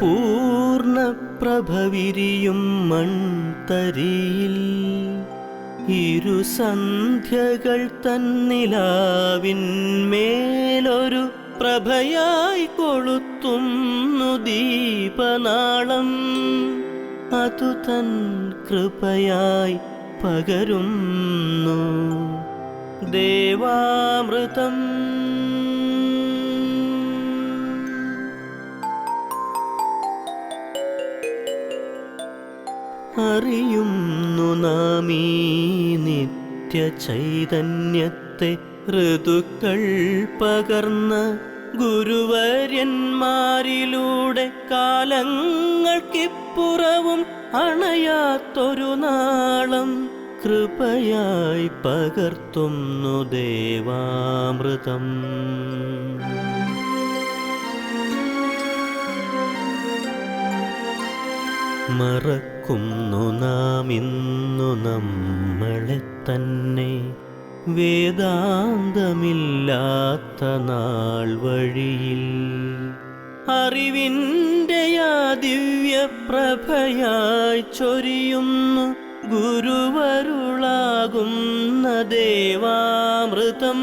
പൂർണപ്രഭവിരിയും മൺതരിയിൽ. ഇരുസന്ധ്യകൾ തന്നിലാവിന്മേലൊരു പ്രഭയായി കൊളുത്തുന്നു ദീപനാളം. അതു തൻ കൃപയായി പകരുന്നു. ദേവാമൃതം അറിയുന്നു നാമീ നിത്യചൈതന്യത്തെ നിത്യ ചൈതന്യത്തെ ഋതുക്കൾ പകർന്ന ഗുരുവര്യന്മാരിലൂടെ കാലങ്ങൾക്കിപ്പുറവും അണയാത്തൊരു നാളം കൃപയായി പകർത്തുന്നു ദേവാമൃതം. മറക്കുന്നു നാം ഇന്നു നമ്മളെ തന്നെ. വേദാന്തമില്ലാത്ത നാൾ വഴിയിൽ അറിവിന്റെ ആ ദിവ്യപ്രഭയായി ചൊരിയുന്നു. ഗുരുവരുളാകുന്ന ദേവാമൃതം.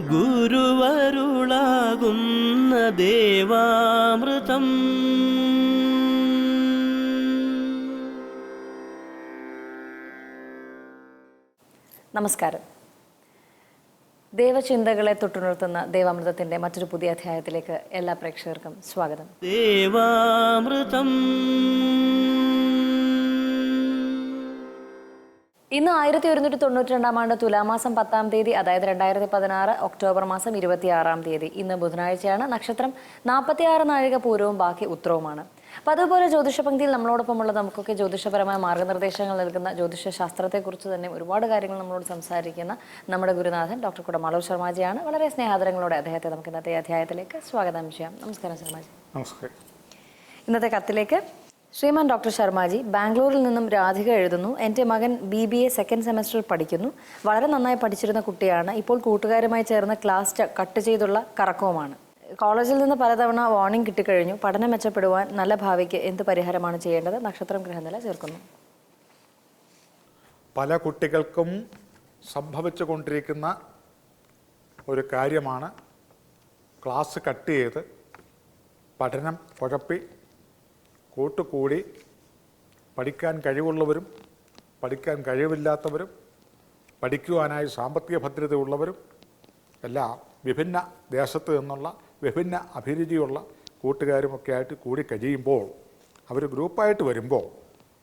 ഗുരുവരുളാകുന്ന ദേവാമൃതം. നമസ്കാരം. ദേവചിന്തകളെ തൊട്ടുണർത്തുന്ന ദേവാമൃതത്തിന്റെ മറ്റൊരു പുതിയ അധ്യായത്തിലേക്ക് എല്ലാ പ്രേക്ഷകർക്കും സ്വാഗതം. ദേവാമൃതം. ഇന്ന് ആയിരത്തി ഒരുന്നൂറ്റി തൊണ്ണൂറ്റി രണ്ടാം ആണ്ട് തുലാമാസം പത്താം തീയതി അതായത് രണ്ടായിരത്തി പതിനാറ് ഒക്ടോബർ മാസം ഇരുപത്തിയാറാം തീയതി. ഇന്ന് ബുധനാഴ്ചയാണ് നക്ഷത്രം. നാൽപ്പത്തിയാറ് നാഴിക പൂരവും ബാക്കി ഉത്തരവുമാണ് അപ്പം അതുപോലെ ജ്യോതിഷ പങ്ക്തിയിൽ നമ്മളോടൊപ്പമുള്ള നമുക്കൊക്കെ ജ്യോതിഷപരമായ മാർഗനിർദ്ദേശങ്ങൾ നൽകുന്ന ജ്യോതിഷ ശാസ്ത്രത്തെക്കുറിച്ച് തന്നെ ഒരുപാട് കാര്യങ്ങൾ നമ്മളോട് സംസാരിക്കുന്ന നമ്മുടെ ഗുരുനാഥൻ ഡോക്ടർ കുടമാളൂർ ശർമാജിയാണ്. വളരെ സ്നേഹാദരങ്ങളോടെ അദ്ദേഹത്തെ നമുക്ക് ഇന്നത്തെ അധ്യായത്തിലേക്ക് സ്വാഗതം ചെയ്യാം. നമസ്കാരം ശർമാജി. നമസ്കാരം. ഇന്നത്തെ കത്തിലേക്ക് ശ്രീമാൻ ഡോക്ടർ ശർമാജി ബാംഗ്ലൂരിൽ നിന്നും രാധിക എഴുതുന്നു. എന്റെ മകൻ ബി ബി എ സെക്കൻഡ് സെമസ്റ്ററിൽ പഠിക്കുന്നു. വളരെ നന്നായി പഠിച്ചിരുന്ന കുട്ടിയാണ്. ഇപ്പോൾ കൂട്ടുകാരുമായി ചേർന്ന് ക്ലാസ് കട്ട് ചെയ്തുള്ള കറക്കവുമാണ്. കോളേജിൽ നിന്ന് പലതവണ വാർണിംഗ് കിട്ടിക്കഴിഞ്ഞു. പഠനം മെച്ചപ്പെടുവാൻ നല്ല ഭാവിക്ക് എന്ത് പരിഹാരമാണ് ചെയ്യേണ്ടത്? നക്ഷത്രം ഗ്രഹനില ചേർക്കുന്നു. പല കുട്ടികൾക്കും സംഭവിച്ചു കൊണ്ടിരിക്കുന്ന ഒരു കാര്യമാണ് ക്ലാസ് കട്ട് ചെയ്ത് പഠനം കുഴപ്പി കൂട്ടുകൂടി പഠിക്കാൻ കഴിവുള്ളവരും പഠിക്കാൻ കഴിവില്ലാത്തവരും പഠിക്കുവാനായി സാമ്പത്തിക ഭദ്രതയുള്ളവരും എല്ലാം വിഭിന്ന ദേശത്ത് നിന്നുള്ള വിഭിന്ന അഭിരുചിയുള്ള കൂട്ടുകാരുമൊക്കെ ആയിട്ട് കൂടി കഴിയുമ്പോൾ അവർ ഗ്രൂപ്പായിട്ട് വരുമ്പോൾ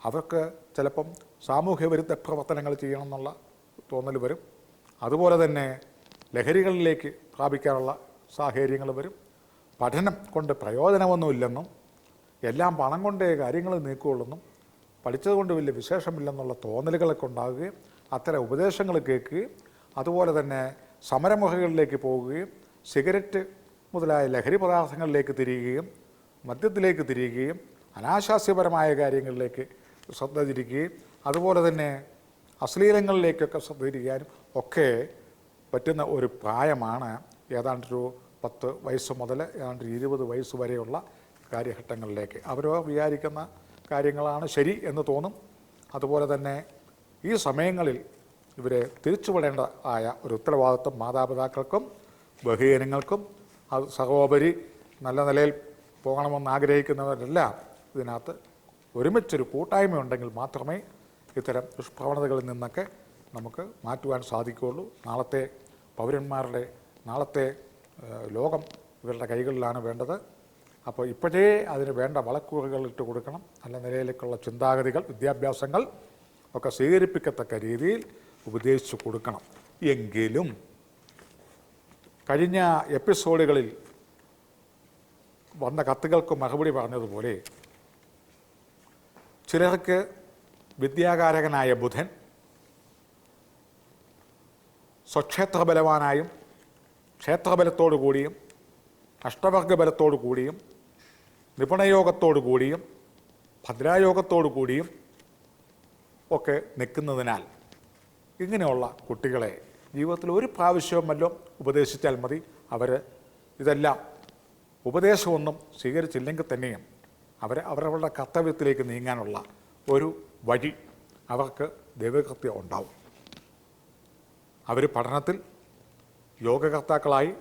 അവർക്ക് ചിലപ്പം സാമൂഹ്യ വിരുദ്ധ പ്രവർത്തനങ്ങൾ ചെയ്യണമെന്നുള്ള തോന്നൽ വരും. അതുപോലെ തന്നെ ലഹരികളിലേക്ക് പ്രാപിക്കാനുള്ള സാഹചര്യങ്ങൾ വരും. പഠനം കൊണ്ട് പ്രയോജനമൊന്നുമില്ലെന്നും എല്ലാം പണം കൊണ്ടേ കാര്യങ്ങൾ നീക്കുകയുള്ളെന്നും പഠിച്ചതുകൊണ്ട് വലിയ വിശേഷമില്ലെന്നുള്ള തോന്നലുകളൊക്കെ ഉണ്ടാകുകയും അത്തരം ഉപദേശങ്ങൾ കേൾക്കുകയും അതുപോലെ തന്നെ സമരമുഖകളിലേക്ക് പോവുകയും സിഗരറ്റ് മുതലായ ലഹരി പദാർത്ഥങ്ങളിലേക്ക് തിരിയുകയും മദ്യത്തിലേക്ക് തിരിയുകയും അനാശാസ്യപരമായ കാര്യങ്ങളിലേക്ക് ശ്രദ്ധ തിരിക്കുകയും അതുപോലെ തന്നെ അശ്ലീലങ്ങളിലേക്കൊക്കെ ശ്രദ്ധ തിരിക്കാനും ഒക്കെ പറ്റുന്ന ഒരു പ്രായമാണ് ഏതാണ്ടൊരു പത്ത് വയസ്സ് മുതൽ ഏതാണ്ട് ഇരുപത് വയസ്സ് വരെയുള്ള കാര്യഘട്ടങ്ങളിലേക്ക്. അവരോ വിചാരിക്കുന്ന കാര്യങ്ങളാണ് ശരി എന്ന് തോന്നും. അതുപോലെ തന്നെ ഈ സമയങ്ങളിൽ ഇവരെ തിരിച്ചുവിടേണ്ട ആയ ഒരു ഉത്തരവാദിത്വം മാതാപിതാക്കൾക്കും ബഹുജനങ്ങൾക്കും അത് സഹോപരി നല്ല നിലയിൽ പോകണമെന്ന് ആഗ്രഹിക്കുന്നവരെല്ലാം ഇതിനകത്ത് ഒരുമിച്ചൊരു കൂട്ടായ്മ ഉണ്ടെങ്കിൽ മാത്രമേ ഇത്തരം ദുഷ്പ്രവണതകളിൽ നിന്നൊക്കെ നമുക്ക് മാറ്റുവാൻ സാധിക്കുകയുള്ളൂ. നാളത്തെ പൗരന്മാരുടെ നാളത്തെ ലോകം ഇവരുടെ കൈകളിലാണ് വേണ്ടത്. അപ്പോൾ ഇപ്പോഴേ അതിന് വേണ്ട വളക്കൂറുകൾ ഇട്ട് കൊടുക്കണം. നല്ല നിലയിലേക്കുള്ള ചിന്താഗതികൾ വിദ്യാഭ്യാസങ്ങൾ ഒക്കെ സ്വീകരിപ്പിക്കത്തക്ക രീതിയിൽ ഉപദേശിച്ചു കൊടുക്കണം. എങ്കിലും കഴിഞ്ഞ എപ്പിസോഡുകളിൽ വന്ന കത്തുകൾക്ക് മറുപടി പറഞ്ഞതുപോലെ ചിലർക്ക് വിദ്യാകാരകനായ ബുധൻ സ്വക്ഷേത്രബലവാനായും ക്ഷേത്രബലത്തോടു കൂടിയും അഷ്ടവർഗ ബലത്തോടു കൂടിയും നിപുണയോഗത്തോടു കൂടിയും ഭദ്രായോഗത്തോടു കൂടിയും ഒക്കെ നിൽക്കുന്നതിനാൽ ഇങ്ങനെയുള്ള കുട്ടികളെ ജീവിതത്തിൽ ഒരു പ്രാവശ്യവും ഉപദേശിച്ചാൽ മതി. അവർ ഇതെല്ലാം ഉപദേശമൊന്നും സ്വീകരിച്ചില്ലെങ്കിൽ തന്നെയും അവർ അവരവരുടെ കർത്തവ്യത്തിലേക്ക് നീങ്ങാനുള്ള ഒരു വഴി അവർക്ക് ദൈവകൃത്യം ഉണ്ടാവും. അവർ പഠനത്തിൽ യോഗകർത്താക്കളായി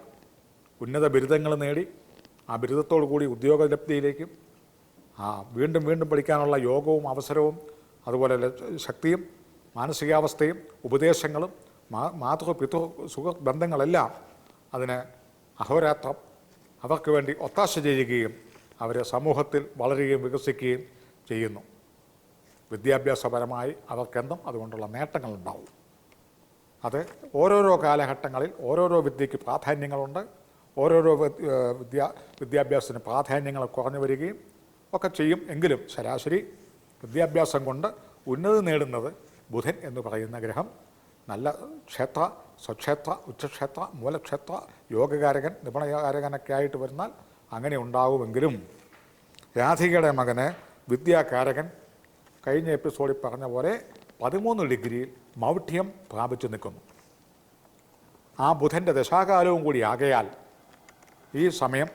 ഉന്നത ബിരുദങ്ങൾ നേടി ആ ബിരുദത്തോടു കൂടി ഉദ്യോഗലബ്ധിയിലേക്കും ആ വീണ്ടും വീണ്ടും പഠിക്കാനുള്ള യോഗവും അവസരവും അതുപോലെ ശക്തിയും മാനസികാവസ്ഥയും ഉപദേശങ്ങളും മാതൃ പിതൃ സുഖ ബന്ധങ്ങളെല്ലാം അതിന് അഹോരാത്രം അവർക്ക് വേണ്ടി ഒത്താശ ചെയ്യുകയും അവരെ സമൂഹത്തിൽ വളരുകയും വികസിക്കുകയും ചെയ്യുന്നു. വിദ്യാഭ്യാസപരമായി അവർക്കെന്തും അതുകൊണ്ടുള്ള നേട്ടങ്ങൾ നേട്ടങ്ങളുണ്ടാവും. അത് ഓരോരോ കാലഘട്ടങ്ങളിൽ ഓരോരോ വിദ്യയ്ക്ക് പ്രാധാന്യങ്ങളുണ്ട്. ഓരോരോ വിദ്യാ വിദ്യാഭ്യാസത്തിന് പ്രാധാന്യങ്ങൾ കുറഞ്ഞു വരികയും ഒക്കെ ചെയ്യും. എങ്കിലും ശരാശരി വിദ്യാഭ്യാസം കൊണ്ട് ഉന്നതി നേടുന്നത് ബുധൻ എന്ന് പറയുന്ന ഗ്രഹം നല്ല ക്ഷേത്ര സ്വക്ഷേത്ര ഉച്ചക്ഷേത്ര മൂലക്ഷേത്ര യോഗകാരകൻ നിപുണകാരകനൊക്കെ ആയിട്ട് വരുന്നാൽ അങ്ങനെ ഉണ്ടാവുമെങ്കിലും രാധികയുടെ മകന് വിദ്യാകാരകൻ കഴിഞ്ഞ എപ്പിസോഡിൽ പറഞ്ഞ പോലെ പതിമൂന്ന് ഡിഗ്രിയിൽ മൗഢ്യം പ്രാപിച്ചു നിൽക്കുന്നു. ആ ബുധന്റെ ദശാകാലവും കൂടി ആകയാൽ ഈ സമയം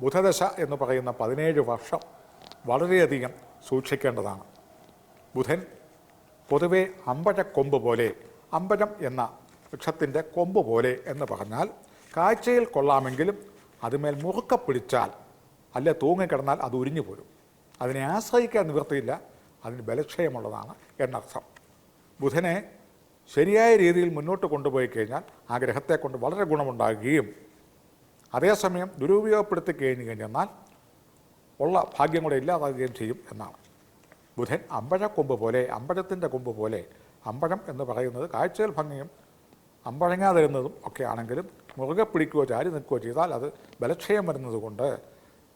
ബുധദശ എന്ന് പറയുന്ന പതിനേഴ് വർഷം വളരെയധികം സൂക്ഷിക്കേണ്ടതാണ്. ബുധൻ പൊതുവെ അമ്പഴക്കൊമ്പ് പോലെ അമ്പഴം എന്ന വൃക്ഷത്തിന്റെ കൊമ്പ് പോലെ എന്ന് പറഞ്ഞാൽ കാഴ്ചയിൽ കൊള്ളാമെങ്കിലും അതുമേൽ മുറുക്ക പിടിച്ചാൽ അല്ലെ തൂങ്ങിക്കിടന്നാൽ അത് ഉരിഞ്ഞു പോരും. അതിനെ ആശ്രയിക്കാൻ നിവൃത്തിയില്ല. അതിന് ബലക്ഷയമുള്ളതാണ് എന്നർത്ഥം. ബുധനെ ശരിയായ രീതിയിൽ മുന്നോട്ട് കൊണ്ടുപോയി കഴിഞ്ഞാൽ ആ ഗ്രഹത്തെ കൊണ്ട് വളരെ ഗുണമുണ്ടാകുകയും അതേസമയം ദുരുപയോഗപ്പെടുത്തി കഴിഞ്ഞു കഴിഞ്ഞാൽ ഉള്ള ഭാഗ്യം കൂടെ ഇല്ലാതാകുകയും ചെയ്യും എന്നാണ്. ബുധൻ അമ്പഴക്കൊമ്പ് പോലെ അമ്പഴത്തിന്റെ കൊമ്പ് പോലെ അമ്പഴം എന്ന് പറയുന്നത് കാഴ്ചയിൽ ഭംഗിയും അമ്പഴങ്ങാതിരുന്നതും ഒക്കെ ആണെങ്കിലും മുറുകെ പിടിക്കുകയോ ചാരി നിൽക്കുകയോ ചെയ്താൽ അത് ബലക്ഷയം വരുന്നതുകൊണ്ട്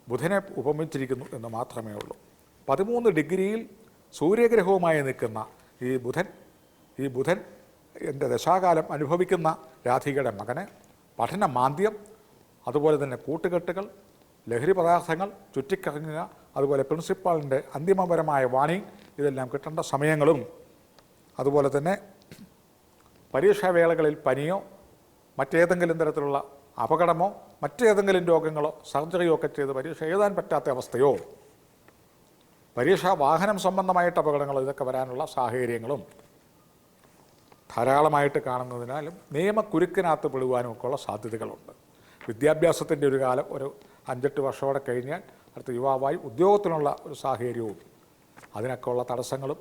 ബുധനെ ഉപമിച്ചിരിക്കുന്നു എന്ന് മാത്രമേ ഉള്ളൂ. പതിമൂന്ന് ഡിഗ്രിയിൽ സൂര്യഗ്രഹവുമായി നിൽക്കുന്ന ഈ ബുധൻ ഈ ബുധൻ എന്റെ ദശാകാലം അനുഭവിക്കുന്ന രാധികയുടെ മകന് പഠന മാന്ദ്യം അതുപോലെ തന്നെ കൂട്ടുകെട്ടുകൾ ലഹരി പദാർത്ഥങ്ങൾ ചുറ്റിക്കറങ്ങുക അതുപോലെ പ്രിൻസിപ്പാളിന്റെ അന്തിമപരമായ വാണി ഇതെല്ലാം കിട്ടേണ്ട സമയങ്ങളും അതുപോലെ തന്നെ പരീക്ഷാവേളകളിൽ പനിയോ മറ്റേതെങ്കിലും തരത്തിലുള്ള അപകടമോ മറ്റേതെങ്കിലും രോഗങ്ങളോ സർജറിയോ ഒക്കെ ചെയ്ത് പരീക്ഷ എഴുതാൻ പറ്റാത്ത അവസ്ഥയോ പരീക്ഷാ വാഹനം സംബന്ധമായിട്ട് അപകടങ്ങളോ ഇതൊക്കെ വരാനുള്ള സാഹചര്യങ്ങളും ധാരാളമായിട്ട് കാണുന്നതിനാലും നിയമക്കുരുക്കിനകത്ത് പെടുവാനും ഒക്കെ ഉള്ള സാധ്യതകളുണ്ട്. വിദ്യാഭ്യാസത്തിന്റെ ഒരു കാലം ഒരു അഞ്ചെട്ട് വർഷമോടെ കഴിഞ്ഞാൽ അടുത്ത യുവാവായി ഉദ്യോഗത്തിനുള്ള ഒരു സാഹചര്യവും അതിനൊക്കെ ഉള്ള തടസ്സങ്ങളും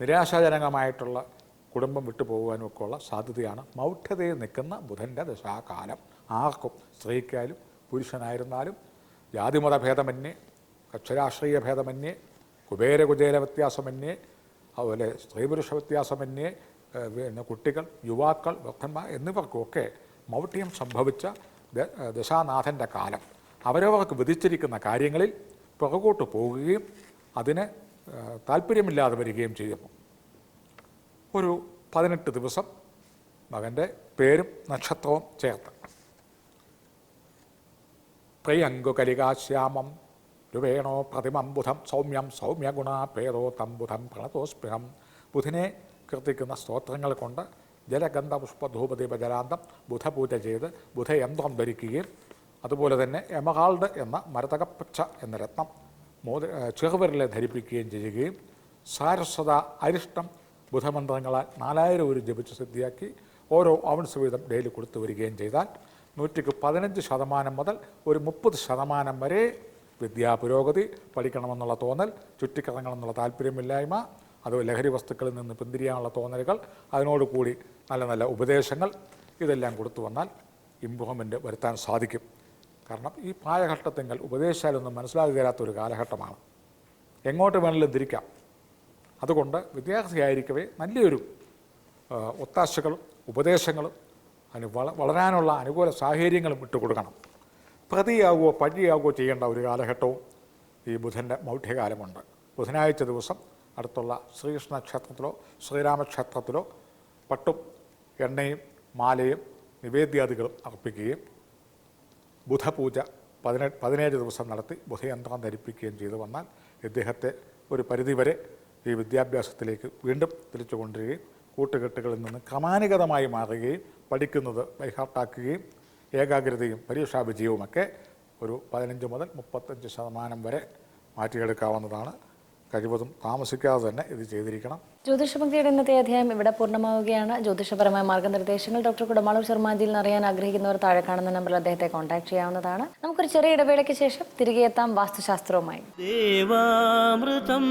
നിരാശാജനകമായിട്ടുള്ള കുടുംബം വിട്ടു പോകുവാനും ഒക്കെ ഉള്ള സാധ്യതയാണ്. മൗഢ്യതയിൽ നിൽക്കുന്ന ബുധന്റെ ദശാകാലം. ആർക്കും സ്ത്രീക്കായാലും പുരുഷനായിരുന്നാലും ജാതിമത ഭേദമന്യേ അക്ഷരാശ്രയ ഭേദമന്യേ കുബേര കുചേര വ്യത്യാസമന്യേ അതുപോലെ സ്ത്രീ പുരുഷ വ്യത്യാസമന്യേ പിന്നെ കുട്ടികൾ യുവാക്കൾ ഭക്തന്മാർ എന്നിവർക്കുമൊക്കെ മൗഢ്യം സംഭവിച്ച ദശാനാഥന്റെ കാലം. അവരവർക്ക് വിധിച്ചിരിക്കുന്ന കാര്യങ്ങളിൽ പുറകോട്ട് പോവുകയും അതിന് താല്പര്യമില്ലാതെ വരികയും ചെയ്യുന്നു ഒരു പതിനെട്ട് ദിവസം മകന്റെ പേരും നക്ഷത്രവും ചേർത്ത്. പ്രിയങ്കുകലികാശ്യാമം രുവേണോ പ്രതിമം ബുധം സൗമ്യം സൗമ്യഗുണ പേരോ തം ബുധം പ്രണതോസ്പൃഹം ബുധിനെ കീർത്തിക്കുന്ന സ്തോത്രങ്ങൾ കൊണ്ട് ജലഗന്ധ പുഷ്പധൂപദീപ ജലാന്തം ബുധപൂജ ചെയ്ത് ബുധയന്ത്രം ധരിക്കുകയും അതുപോലെ തന്നെ എമഹാൾഡ് എന്ന മരതകപ്പച്ച എന്ന രത്നം മോദ ചെറുവിരലെ ധരിപ്പിക്കുകയും ചെയ്യുകയും സാരസ്വത അരിഷ്ടം ബുധമന്ത്രങ്ങളാൽ നാലായിരം ഒരു ജപിച്ച് സിദ്ധിയാക്കി ഓരോ ഔൺസ് വീതം ഡെയിലി കൊടുത്തു വരികയും ചെയ്താൽ നൂറ്റിക്ക് പതിനഞ്ച് ശതമാനം മുതൽ ഒരു മുപ്പത് ശതമാനം വരെ വിദ്യാപുരോഗതി പഠിക്കണമെന്നുള്ള തോന്നൽ ചുറ്റിക്കറങ്ങണമെന്നുള്ള താല്പര്യമില്ലായ്മ അത് ലഹരി വസ്തുക്കളിൽ നിന്ന് പിന്തിരിയാനുള്ള തോന്നലുകൾ അതിനോടുകൂടി നല്ല നല്ല ഉപദേശങ്ങൾ ഇതെല്ലാം കൊടുത്തു വന്നാൽ ഇമ്പ്രൂവ്മെന്റ് വരുത്താൻ സാധിക്കും. കാരണം ഈ പ്രായഘട്ടത്തെങ്കിൽ ഉപദേശിച്ചാലൊന്നും തരാത്ത ഒരു കാലഘട്ടമാണ്. എങ്ങോട്ട് വേണമെങ്കിലും തിരിക്കാം. അതുകൊണ്ട് വിദ്യാർത്ഥിയായിരിക്കവേ നല്ലൊരു ഒത്താശകളും ഉപദേശങ്ങളും അതിന് വള വളരാനുള്ള അനുകൂല സാഹചര്യങ്ങളും ഇട്ടുകൊടുക്കണം പ്രതിയാകുകയോ പഴിയാകുകയോ ചെയ്യേണ്ട ഒരു കാലഘട്ടവും ഈ ബുധന്റെ മൗഢ്യകാലമുണ്ട്. ബുധനാഴ്ച ദിവസം അടുത്തുള്ള ശ്രീകൃഷ്ണ ക്ഷേത്രത്തിലോ ശ്രീരാമക്ഷേത്രത്തിലോ പട്ടും എണ്ണയും മാലയും നിവേദ്യാദികളും അർപ്പിക്കുകയും ബുധപൂജ പതിനെട്ട് പതിനേഴ് ദിവസം നടത്തി ബുധയന്ത്രം ധരിപ്പിക്കുകയും ചെയ്തു. വന്നാൽ ഇദ്ദേഹത്തെ ഒരു പരിധിവരെ ഈ വിദ്യാഭ്യാസത്തിലേക്ക് വീണ്ടും തിരിച്ചു കൊണ്ടുവരികയും കൂട്ടുകെട്ടുകളിൽ നിന്ന് ക്രമാനുഗതമായി മാറുകയും പഠിക്കുന്നത് ബൈഹാർട്ടാക്കുകയും ഏകാഗ്രതയും പരീക്ഷാ വിജയവുമൊക്കെ ഒരു പതിനഞ്ച് മുതൽ മുപ്പത്തഞ്ച് ശതമാനം വരെ മാറ്റിയെടുക്കാവുന്നതാണ്. കഴിവതും താമസിക്കാതെ തന്നെ ഇത് ചെയ്തിരിക്കണം. ജ്യോതിഷഭക്തിയുടെ ഇന്നത്തെ അധ്യായം ഇവിടെ പൂർണമാവുകയാണ്. ജ്യോതിഷപരമായ മാർഗനിർദ്ദേശങ്ങൾ ഡോക്ടർ കുടമാളൂർ ശർമാജിയിൽ നിന്ന് അറിയാൻ ആഗ്രഹിക്കുന്നവർ താഴെ കാണുന്ന നമ്പറിൽ അദ്ദേഹത്തെ കോൺടാക്ട് ചെയ്യാവുന്നതാണ്. നമുക്കൊരു ചെറിയ ഇടവേളയ്ക്ക് ശേഷം തിരികെ എത്താം വാസ്തുശാസ്ത്രവുമായി. ദേവാമൃതം.